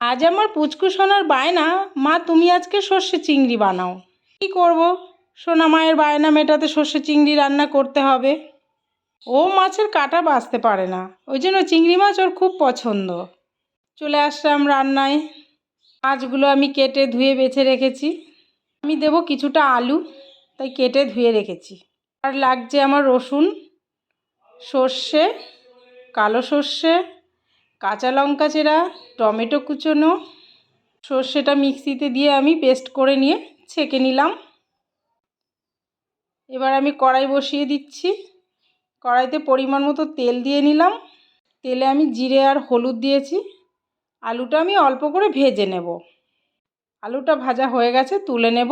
আজ আমার পুচকু সোনার বায়না। মা, তুমি আজকে সর্ষে চিংড়ি বানাও। কী করব? সোনা মায়ের বায়না মেটাতে সর্ষে চিংড়ি রান্না করতে হবে। ও মাছের কাটা বাছতে পারে না। ওই জন্য চিংড়ি মাছ ওর খুব পছন্দ। চলে আসলাম রান্নায়। মাছগুলো আমি কেটে ধুয়ে বেছে রেখেছি। আমি দেব কিছুটা আলু, তাই কেটে ধুয়ে রেখেছি। আর লাগছে আমার রসুন, সর্ষে, কালো সর্ষে কাঁচা লঙ্কা চেরা, টমেটো কুচোনো, সর্ষেটা মিক্সিতে দিয়ে আমি পেস্ট করে নিয়ে ছেঁকে নিলাম। এবার আমি কড়াই বসিয়ে দিচ্ছি। কড়াইতে পরিমাণ মতো তেল দিয়ে নিলাম। তেলে আমি জিরে আর হলুদ দিয়েছি। আলুটা আমি অল্প করে ভেজে নেব। আলুটা ভাজা হয়ে গেছে, তুলে নেব।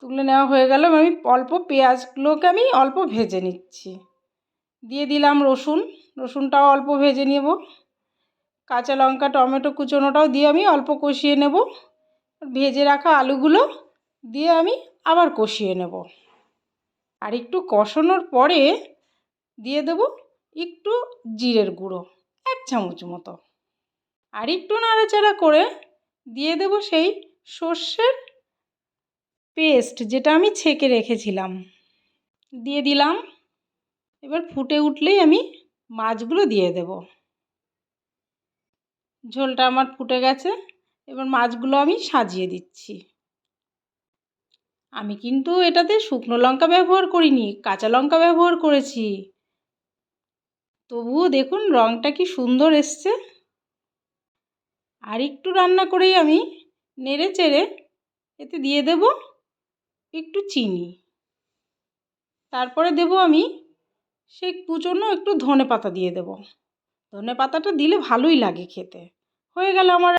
তুলে নেওয়া হয়ে গেল, আমি অল্প পেঁয়াজগুলোকে আমি অল্প ভেজে নিচ্ছি। দিয়ে দিলাম রসুন। রসুনটাও অল্প ভেজে নেব। কাঁচা লঙ্কা, টমেটো কুচোনোটাও দিয়ে আমি অল্প কষিয়ে নেব। ভেজে রাখা আলুগুলো দিয়ে আমি আবার কষিয়ে নেব। আর একটু কষানোর পরে দিয়ে দেব একটু জিরের গুঁড়ো, এক চামচ মতো। আর একটু নাড়াচাড়া করে দিয়ে দেব সেই সর্ষের পেস্ট যেটা আমি ছেঁকে রেখেছিলাম। দিয়ে দিলাম। এবার ফুটে উঠলেই আমি মাছগুলো দিয়ে দেব। ঝোলটা আমার ফুটে গেছে, এবার মাছগুলো আমি সাজিয়ে দিচ্ছি। আমি কিন্তু এটাতে শুকনো লঙ্কা ব্যবহার করিনি, কাঁচা লঙ্কা ব্যবহার করেছি। তবুও দেখুন রঙটা কি সুন্দর এসছে। আর একটু রান্না করেই আমি নেড়ে চেড়ে এতে দিয়ে দেব একটু চিনি। তারপরে দেব আমি সেই কুচোনো একটু ধনে পাতা দিয়ে দেবো। ধনে পাতাটা দিলে ভালোই লাগে খেতে। হয়ে গেল আমার